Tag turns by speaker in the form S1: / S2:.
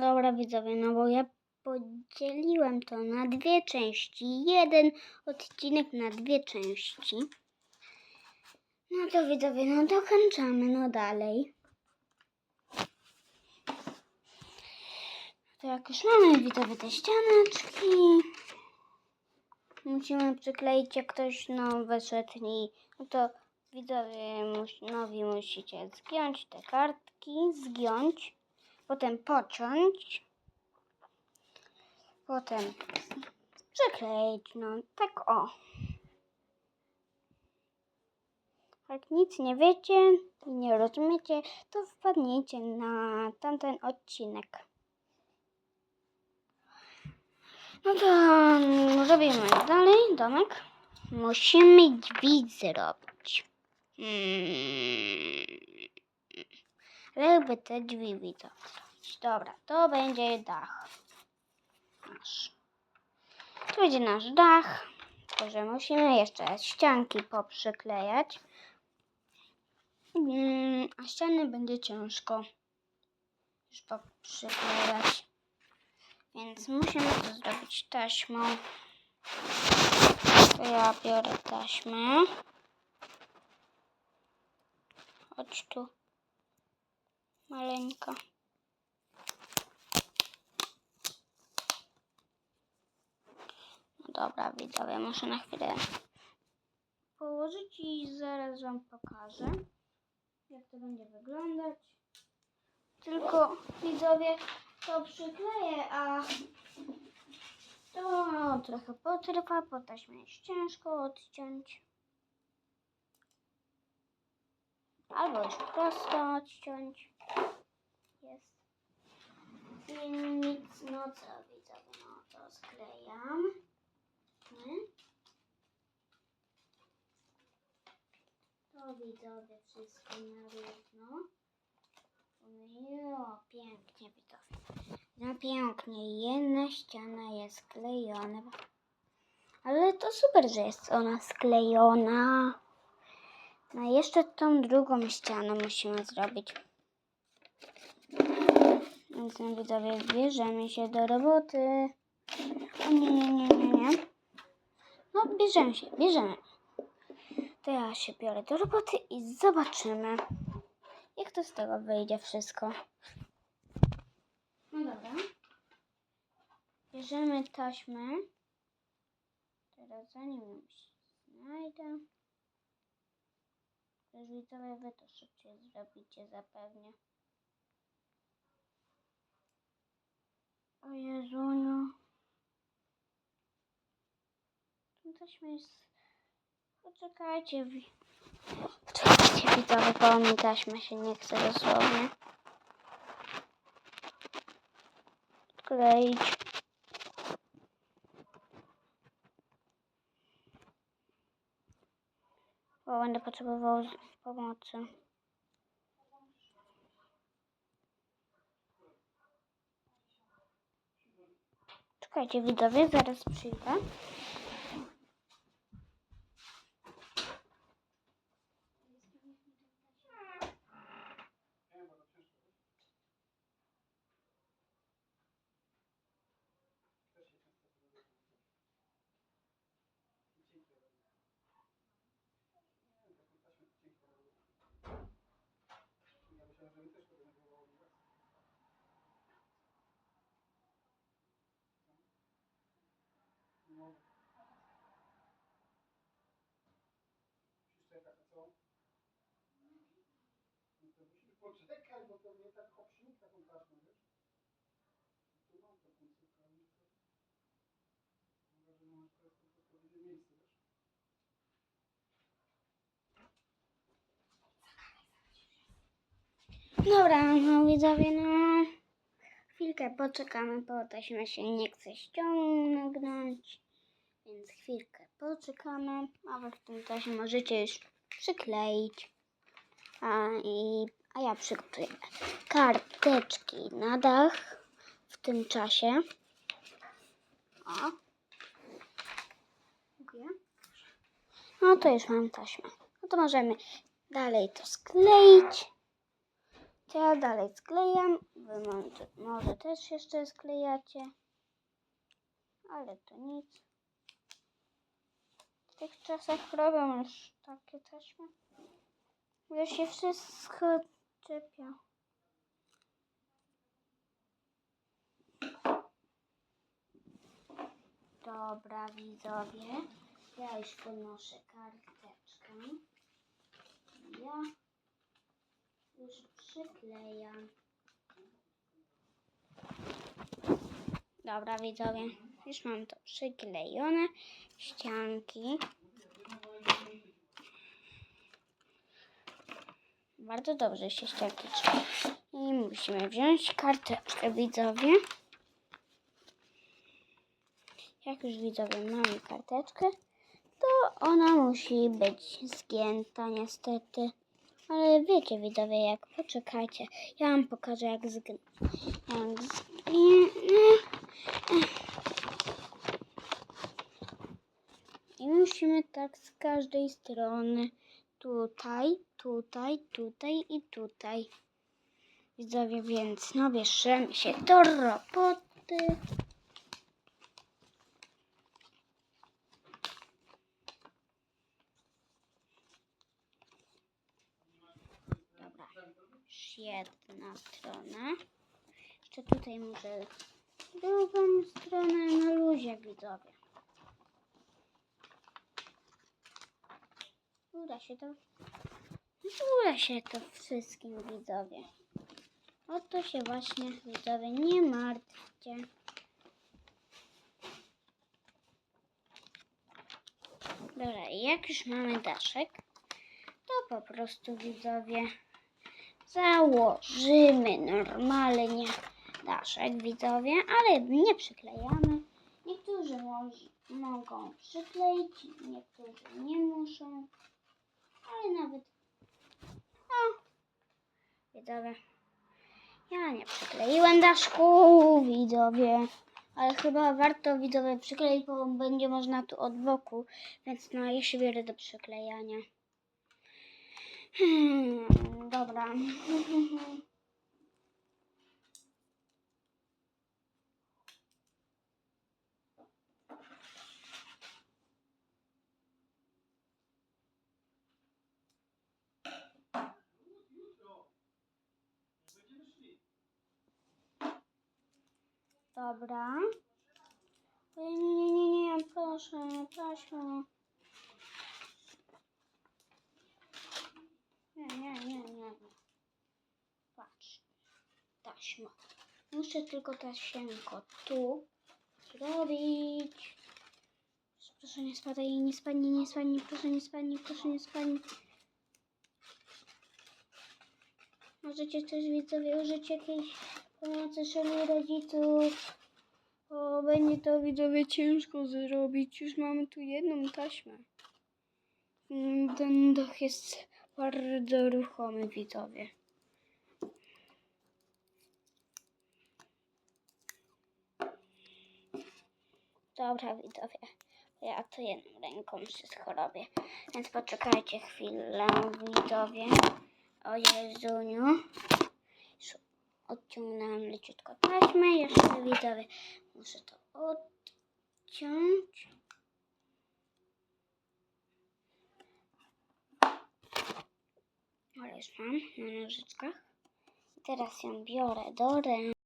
S1: Dobra widzowie, no bo ja podzieliłem to na dwie części. Jeden odcinek na dwie części. No to widzowie, no dokończamy, no dalej. To jak już mamy widzowie te ścianeczki, musimy przykleić jak ktoś no wyszedł i no to widzowie nowi musicie zgiąć te kartki, zgiąć, potem pociąć, potem przykleić, no tak o. Jak nic nie wiecie i nie rozumiecie, to wpadnijcie na tamten odcinek. No to robimy dalej domek. Musimy drzwi zrobić. Mm. Jakby te drzwi widzą. Dobra, to będzie dach. Nasz. To będzie nasz dach. Tylko, że musimy jeszcze ścianki poprzyklejać. Mm, A ściany będzie ciężko już poprzyklejać. Więc musimy to zrobić taśmą. To ja biorę taśmę. Chodź tu. Maleńka. No dobra, widzowie, muszę na chwilę położyć i zaraz wam pokażę, jak to będzie wyglądać. Tylko widzowie, to przykleję, a to trochę potrwa, bo taśmę jest ciężko odciąć. Albo już prosto odciąć. Jest. I nic, no co widzowie, no to sklejam. To widzowie wszystko na równo. Jo, pięknie widzowie. No pięknie, jedna ściana jest sklejona. Ale to super, że jest ona sklejona. No jeszcze tą drugą ścianę musimy zrobić. Więc widzowie, bierzemy się do roboty. O nie, nie, nie, nie, nie. No bierzemy się, bierzemy. To ja się biorę do roboty i zobaczymy, jak to z tego wyjdzie wszystko. No dobra. Bierzemy taśmę. Teraz zanim ją znajdę. Też widzowie, wy to szybciej zrobicie zapewnie. O Jezuniu. Tu taśma jest... Poczekajcie. wi- Poczekajcie widzowie, bo mi taśma się nie chce dosłownie. Kleić. Bo będę potrzebował pomocy. Czekajcie widzowie, zaraz przyjdę.
S2: Poczekaj, bo to mnie tak taką wiesz? Tu mam. Może, że to jest to odpowiednie miejsce, wiesz?
S1: Dobra, no widzowie, no. Chwilkę poczekamy, bo taśma się nie chce ściągnąć. Więc chwilkę poczekamy, a wy w tym czasie możecie już przykleić. A, i, a ja przygotuję karteczki na dach w tym czasie. O. No to już mam taśmę. No to możemy dalej to skleić. To ja dalej sklejam. Wy może, też jeszcze sklejacie. Ale to nic. W tych czasach robią już takie taśmy. Że się wszystko czepia. Dobra, widzowie. Ja już podnoszę karteczkę. Ja już przyklejam. Dobra, widzowie. Już mam to przyklejone. Ścianki. Bardzo dobrze się trzyma. I musimy wziąć karteczkę, widzowie. Jak już widzowie mamy karteczkę, to ona musi być zgięta niestety. Ale wiecie widzowie jak, poczekajcie, ja wam pokażę jak zgnę. Jak zgnię. I musimy tak z każdej strony. Tutaj, tutaj, tutaj i tutaj. Widzowie, więc no bierzemy się do roboty. Dobra, jedna strona. Jeszcze tutaj może drugą stronę na luzie widzowie. Uda się to. Uda się to wszystkim widzowie. O to się właśnie widzowie nie martwcie. Dobra, jak już mamy daszek, to po prostu widzowie założymy normalnie daszek widzowie, ale nie przyklejamy. Niektórzy mogą przykleić, niektórzy nie muszą, ale nawet. O, widzowie, ja nie przykleiłem daszku, widzowie, ale chyba warto widzowie przykleić, bo będzie można tu od boku, więc no ja się biorę do przyklejania. Hmm, dobra. Dobra. Oj, Nie, nie, nie, nie, proszę. Nie, nie, nie, nie. Patrz. Taśma. Muszę tylko tasiemko tu zrobić. Proszę nie spadaj, nie spadnij, nie spadnij, proszę nie spadnij, proszę nie spadnij. Możecie też widzowie użyć jakiejś pomocy szali rodziców. O, będzie to widzowie ciężko zrobić. Już mamy tu jedną taśmę. Mm, Ten dach jest bardzo ruchomy, widzowie. Dobra, widzowie. Ja to jedną ręką wszystko robię. Więc poczekajcie chwilę, widzowie. O Jezuniu. Odciągnąłem leciutko taśmę. Jeszcze widzowie muszę to odciąć. Ale już mam na nożyczkach. Teraz ją biorę do ręki.